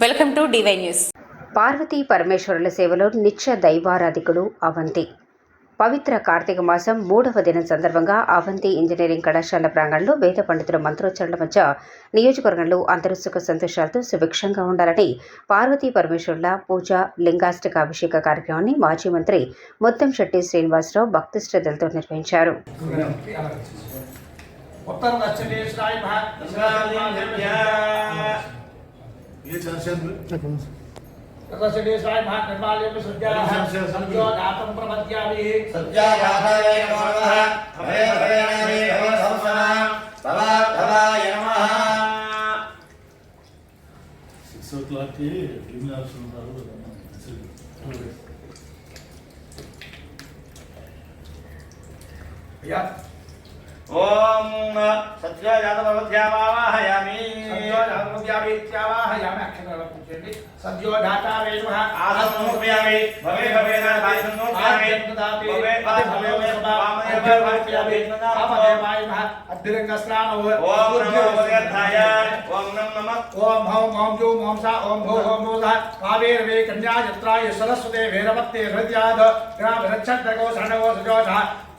Welcome to DY news. Parvati పరమేశ్వరుల సేవలో నిత్య దైవారాధికుడు అవంతి. పవిత్ర కార్తీక మాసం మూడవ దినం సందర్భంగా అవంతి ఇంజనీరింగ్ కళాశాల ప్రాంగణంలో వేద పండితుల మంత్రోచ్చరణల మధ్య నియోజకవర్గంలో అందరూ సుఖ సంతోషాలతో సుభిక్షంగా ఉండాలని పార్వతీ పరమేశ్వరుల పూజ లింగాష్టక అభిషేక కార్యక్రమాన్ని మాజీ మంత్రి ముత్తం శెట్టి శ్రీనివాసరావు భక్తి శ్రద్ధలతో నిర్వహించారు. ఉత్తర ये चर्चन में। प्रसडे स्वायभा निर्माल्यम सद्याः सद्योदातं प्रपद्याभिः सद्यावाहरे नमो नमः हरे हरे हरे हरे संसनां भवा भवाय नमः సిక్స్ ఓ క్లాక్కి డిన్నర్ ఆప్షన్ ఉంటారు అయ్యా ओम सत्य यादवध्यावाहयामि सत्यो यादवध्यावाहयामि अक्षरवल पूजयति सत्यो धाता वेदुः आसनोपयामि भवे भवे दायसनोपयामि भवे भवे भवे वामने भवे भवे भवे वायुः ओम नमो भगवताय ओम नम नमः। ओम हौं हौं जो हौं ओम भो ओम मोदा कावेरवे कन्या यत्राय सरस्वते भैरवत्ते हृदयाद ग्राम रक्षत दगो सरणो सजोधा